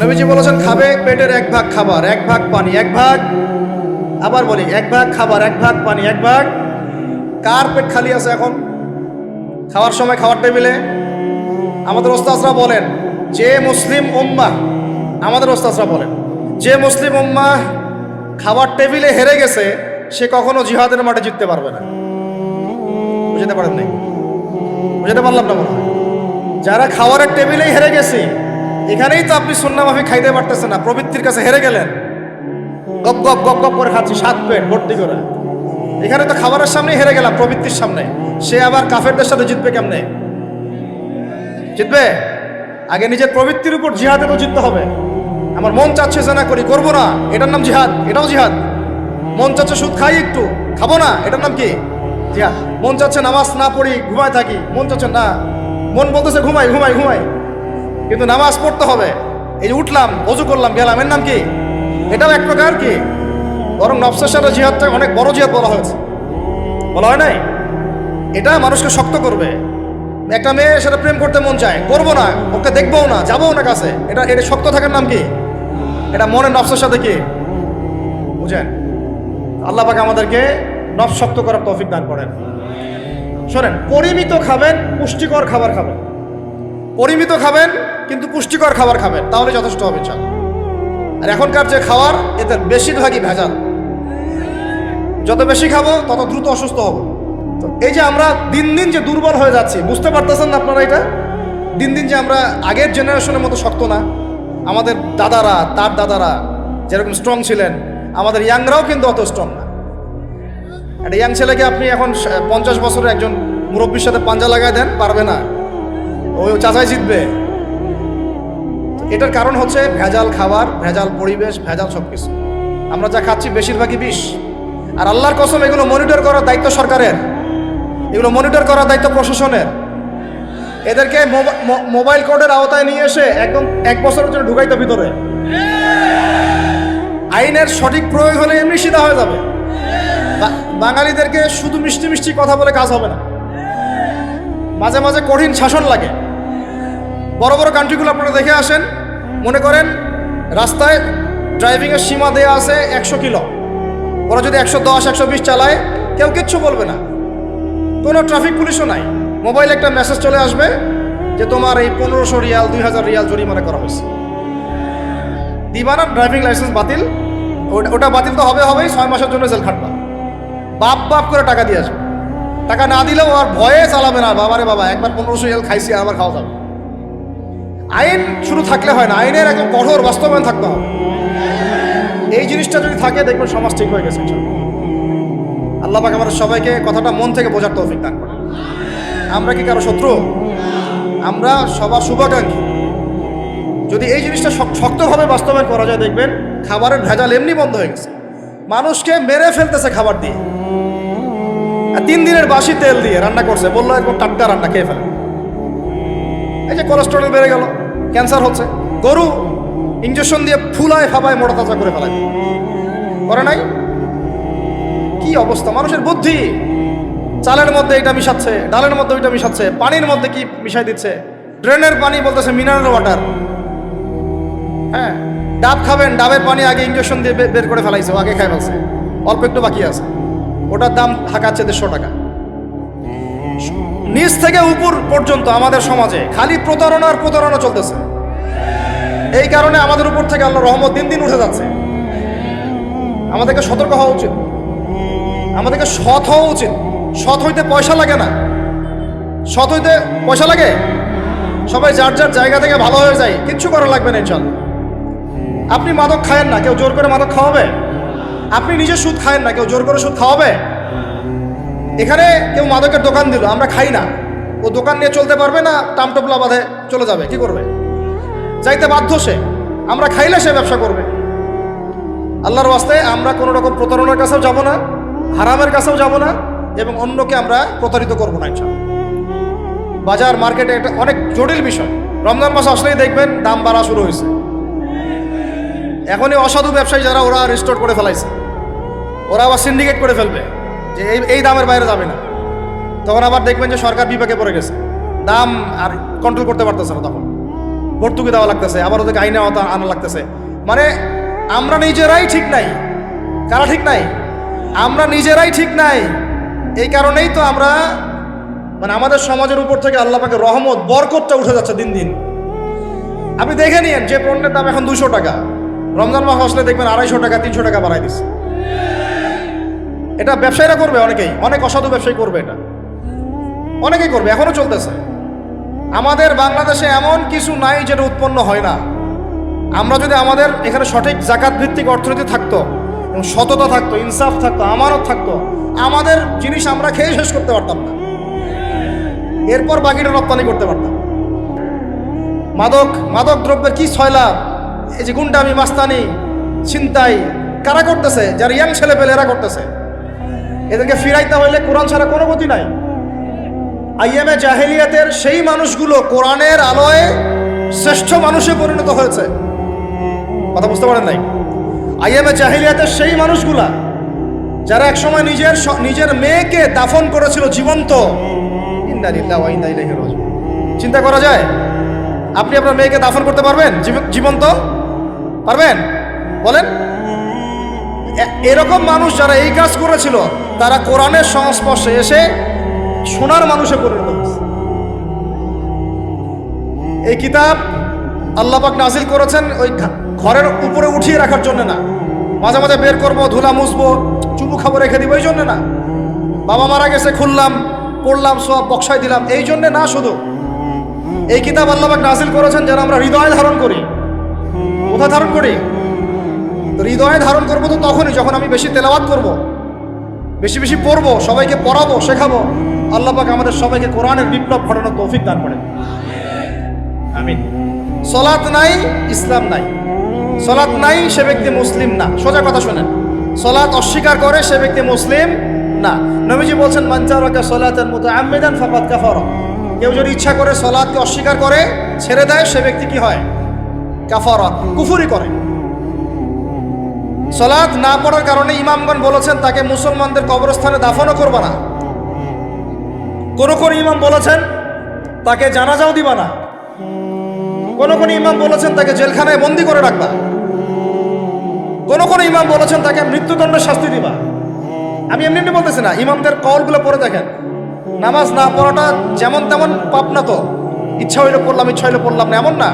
নবীজি বলেছেন, খাবে পেটের এক ভাগ খাবার, এক ভাগ পানি, এক ভাগ আবার বলি, এক ভাগ খাবার, এক ভাগ পানি, এক ভাগ কার পেট খালি আছে এখন? খাওয়ার সময় খাওয়ার টেবিলে? আমাদের ওস্তাজরা বলেন, যে মুসলিম উম্মা আমাদের ওস্তাজরা বলেন, যে মুসলিম উম্মা খাবার টেবিলে হেরে গেছে, সে কখনো জিহাদের মাঠে জিততে পারবে না। বুঝতে পারেন নাই? বুঝতে পারলাম না মনে যারা খাওয়ারের টেবিলেই হেরে গেছে এখানেই তো আপনি সুন্না মাফি খাইতে পারতেছেন না, প্রবৃত্তির কাছে হেরে গেলেন। গপ গপ গপ গপ করে খাচ্ছি, সাত পেট ভর্তি করে। এখানে তো খাবারের সামনেই হেরে গেলাম, প্রবৃত্তির সামনে। সে আবার কাফেরদের সাথে জিতবে কেমনে? জিতবে? আগে নিজের প্রবৃত্তির উপর জিহাদে তো জিততে হবে। আমার মন চাচ্ছে যে না করি, করব না। এটার নাম জিহাদ, এটাও জিহাদ। মন চাচ্ছে সুদ খাই একটু, খাব না, এটার নাম কি? জিহাদ। মন চাচ্ছে নামাজ না পড়ি, ঘুমায় থাকি। মন চাচ্ছে না, মন বলতেছে ঘুমাই ঘুমাই ঘুমাই। কিন্তু নামাজ পড়তে হবে। এই যে উঠলাম, অজু করলাম, গেলাম, এর নাম কি? এটাও এক প্রকার কি? বরং সাথে জিহাদটা অনেক বড় জিহাদ বলা হয়েছে। বলা হয় নাই? এটা মানুষকে শক্ত করবে। একটা মেয়ে সেটা প্রেম করতে মন চায়, করব না, ওকে দেখবও না যাব না কাছে। এটা এটা শক্ত থাকার নাম কি? এটা মনের নফসের সাথে কি? বুঝেন? আল্লাহ পাক আমাদেরকে নফস শক্ত করার তৌফিক দান করেন। শোনেন, পরিমিত খাবেন, পুষ্টিকর খাবার খাবেন। পরিমিত খাবেন, কিন্তু পুষ্টিকর খাবার খাবেন, তাহলে যথেষ্ট হবে চাল আর এখনকার যে খাবার, এদের বেশিরভাগই ভেজাল। যত বেশি খাব, তত দ্রুত অসুস্থ হব। তো এই যে আমরা দিন দিন যে দুর্বল হয়ে যাচ্ছি, বুঝতে পারতেছেন না আপনারা এটা? দিন দিন যে আমরা আগের জেনারেশনের মতো শক্ত না। আমাদের দাদারা, তার দাদারা যেরকম স্ট্রং ছিলেন, আমাদের ইয়াংরাও কিন্তু অত স্ট্রং না। একটা ইয়াং ছেলেকে আপনি এখন পঞ্চাশ বছরের একজন মুরব্বীর সাথে পাঞ্জা লাগায় দেন, পারবে না। ওই চাচাই জিতবে। এটার কারণ হচ্ছে ভেজাল খাবার, ভেজাল পরিবেশ, ভেজাল সব কিছু আমরা যা খাচ্ছি বেশিরভাগই বিষ। আর আল্লাহর কসম, এগুলো মনিটর করার দায়িত্ব সরকারের। এগুলো মনিটর করার দায়িত্ব প্রশাসনের। এদেরকে মোবাইল কোডের আওতায় নিয়ে এসে একদম এক বছরের জন্য ঢুকাইতে ভিতরে। আইনের সঠিক প্রয়োগ হলে এমনি সিধা হয়ে যাবে। বাঙালিদেরকে শুধু মিষ্টি মিষ্টি কথা বলে কাজ হবে না। মাঝে মাঝে কঠিন শাসন লাগে। বড় বড় কান্ট্রিগুলো আপনারা দেখে আসেন। মনে করেন, রাস্তায় ড্রাইভিংয়ের সীমা দেওয়া আছে একশো কিলো। ওরা যদি একশো দশ, একশো বিশ চালায়, কেউ কিচ্ছু বলবে না। কোনো ট্রাফিক পুলিশও নাই। মোবাইলে একটা মেসেজ চলে আসবে যে তোমার এই পনেরোশো রিয়াল, দুই হাজার রিয়াল জরিমানা করা হয়েছে। দিবানা ড্রাইভিং লাইসেন্স বাতিল। ওটা- বাতিল তো হবে হবেই, ছয় মাসের জন্য জেল খাটবা। বাপ বাপ করে টাকা দিয়ে আসবে। টাকা না দিলেও আর ভয়ে চালাবে না। বাবারে বাবা, একবার পনেরোশো রিয়াল খাইছি আবার খাওয়া যাবে। আইন শুধু থাকলে হয় না, আইনের একদম কঠোর বাস্তবায়ন থাকতে হবে। এই জিনিসটা যদি থাকে, দেখবেন সমাজ ঠিক হয়ে গেছে আল্লাহ পাক আমাদের সবাইকে কথাটা মন থেকে বোঝার তৌফিক দান করেন। আমরা কি কারও শত্রু? আমরা সবার শুভাকাঙ্ক্ষী। যদি এই জিনিসটা শক্তভাবে বাস্তবায়ন করা যায়, দেখবেন খাবারের ভেজাল এমনি বন্ধ হয়ে গেছে। মানুষকে মেরে ফেলতেছে খাবার দিয়ে। তিন দিনের বাসি তেল দিয়ে রান্না করছে, বলল একদম টাটকা রান্না, খেয়ে ফেলে। এই যে কোলেস্টেরল বেড়ে গেল। ক্যান্সার হচ্ছে। গরু ইঞ্জেকশন দিয়ে ফুলায় ফাবায় মোটা তাজা করে ফেলায়। করে নাই? কি অবস্থা? মানুষের বুদ্ধি। চালের মধ্যে এটা মিশাচ্ছে, ডালের মধ্যে ওইটা মিশাচ্ছে, পানির মধ্যে কি মিশাই দিচ্ছে? ড্রেনের পানি বলতেছে মিনারেল ওয়াটার হ্যাঁ ডাব খাবেন, ডাবের পানি আগে ইঞ্জেকশন দিয়ে বের করে ফেলাইছে আগে খাই ফেলছে। অল্প একটু বাকি আছে। ওটার দাম হাঁকাচ্ছে দেড়শো টাকা। নিচ থেকে উপর পর্যন্ত আমাদের সমাজে খালি প্রতারণা আর প্রতারণা চলতেছে। এই কারণে আমাদের উপর থেকে আল্লাহ রহমত দিন দিন উঠে যাচ্ছে। আমাদেরকে সতর্ক হওয়া উচিত। আমাদেরকে সৎ হওয়া উচিত। সৎ হইতে পয়সা লাগে না। সৎ হইতে পয়সা লাগে? সবাই যার যার জায়গা থেকে ভালো হয়ে যায়, কিচ্ছু করা লাগবে না চল আপনি মাদক খায়েন না, কেউ জোর করে মাদক খাওয়াবে? আপনি নিজে সুদ খায়েন না, কেউ জোর করে সুদ খাওয়াবে? এখানে কেউ মাদকের দোকান দিল, আমরা খাই না। ও দোকান নিয়ে চলতে পারবে না, টামটপলা বাঁধে চলে যাবে, কি করবে? যাইতে বাধ্য সে, আমরা খাইলে সে ব্যবসা করবে। আল্লাহর ওয়াস্তে আমরা কোনো রকম প্রতারণার কাছেও যাব না, হারামের কাছেও যাব না, এবং অন্যকে আমরা প্রতারিত করব না, ইনশাআল্লাহ। বাজার, মার্কেটে একটা অনেক জটিল বিষয়। রমজান মাস আসলেই দেখবেন দাম বাড়া শুরু হয়েছে। এখনই অসাধু ব্যবসায়ী যারা, ওরা রিস্টোর করে ফেলাইছে। ওরা আবার সিন্ডিকেট করে ফেলবে। যে এই এই দামের বাইরে যাবে না। তখন আবার দেখবেন যে সরকার বিপাকে পড়ে গেছে। দাম আর কন্ট্রোল করতে পারতেছে না তখন। ভর্তুকি দেওয়া লাগতেছে, আবার ওদেরকে আইনে আনা লাগতেছে। মানে আমরা নিজেরাই ঠিক নাই। কারা ঠিক নাই? আমরা নিজেরাই ঠিক নাই। এই কারণেই তো আমরা মানে আমাদের সমাজের উপর থেকে আল্লাহ পাকে রহমত, বরকতটা উঠে যাচ্ছে দিন দিন। আপনি দেখে নিন যে পণ্যের দাম এখন দুশো টাকা। রমজান মাস আসলে দেখবেন আড়াইশো টাকা, তিনশো টাকা বাড়াই দিচ্ছে। এটা ব্যবসায়ীরা করবে অনেকেই। অনেক অসাধু ব্যবসায়ী করবে এটা। অনেকেই করবে, এখনও চলতেছে। আমাদের বাংলাদেশে এমন কিছু নাই যেটা উৎপন্ন হয় না। আমরা যদি আমাদের এখানে সঠিক জাকাত ভিত্তিক অর্থনীতি থাকতো, এবং সততা থাকতো, ইনসাফ থাকতো, আমানত থাকতো, আমাদের জিনিস আমরা খেয়ে শেষ করতে পারতাম না। এরপর বাকিটা রপ্তানি করতে পারতাম। মাদক মাদক দ্রব্যের কি ছয়লাভ এই যে গুন্ডামি, মাস্তানি, ছিনতাই, কারা করতেছে? যারা ইয়াং ছেলে পেলে এরা করতেছে। এদেরকে ফিরাইতে হইলে কোরআন ছাড়া কোনো গতি নাই। আইএমএ জাহেলিয়াতের সেই মানুষগুলো কোরআনের আলোয় শ্রেষ্ঠ মানুষে পরিণত হয়েছে। কথা বুঝতে পারেন নাই? আইএমএ জাহেলিয়াতের সেই মানুষগুলা, যারা একসময় নিজের নিজের মেয়েকে দাফন করেছিল জীবন্ত চিন্তা করা যায়? আপনি আপনার মেয়েকে দাফন করতে পারবেন? জীব- জীবন্ত? পারবেন? বলেন। এরকম মানুষ যারা এই কাজ করেছিল, তারা কোরআনের সংস্পর্শে এসে সোনার মানুষে পরিণত হয়েছে। এই কিতাব আল্লাপাক নাজিল করেছেন ওই ঘরের উপরে উঠিয়ে রাখার জন্য না। মাঝে মাঝে বের করব, ধুলা মুছবো চুপু খাব রেখে দিব, এই জন্য না। বাবা মারা গেছে, খুললাম, পড়লাম, সব বক্সায় দিলাম, এই জন্যে না শুধু। এই কিতাব আল্লাপাক নাজিল করেছেন যেন আমরা হৃদয়ে ধারণ করি। কোথায় ধারণ করি? হৃদয়ে ধারণ করব তো তখনই, যখন আমি বেশি তেলাওয়াত করব। বেশি বেশি পড়ব, সবাইকে পড়াবো, শেখাবো, আল্লাহ পাক আমাদের সবাইকে কোরআনের বিপ্লব ঘটানোর তৌফিক দান করেন। আমিন। সলাৎ নাই, ইসলাম নাই। সলাৎ নাই, সে ব্যক্তি মুসলিম না। সোজা কথা শোনেন। সলাৎ অস্বীকার করে সে ব্যক্তি মুসলিম না। নবীজি বলছেন মানচারকা সলাতের মতো আমেদান ফাকাত কাফার। কেউ যদি ইচ্ছা করে সলাৎকে অস্বীকার করে, ছেড়ে দেয়, সে ব্যক্তি কি হয়? কাফারা, কুফুরি করে। সলাৎ না পড়ার কারণে ইমামগণ বলেছেন, তাকে মুসলমানদের কবরস্থানে দাফনও করবে না। কোন কোন ইমাম বলেছেন, তাকে জানাজাও দিবা না। কোন কোন ইমাম বলেছেন, তাকে জেলখানায় বন্দি করে রাখবা। কোন কোন ইমাম বলেছেন, তাকে মৃত্যুদণ্ডের শাস্তি দিবা। আমি এমনি এমনি বলতেছি না, ইমামদের কলগুলো পড়ে দেখেন। নামাজ না পড়াটা যেমন তেমন পাপ না তো। ইচ্ছা হইলে পড়লাম, ইচ্ছা হইলে পড়লাম না, এমন না।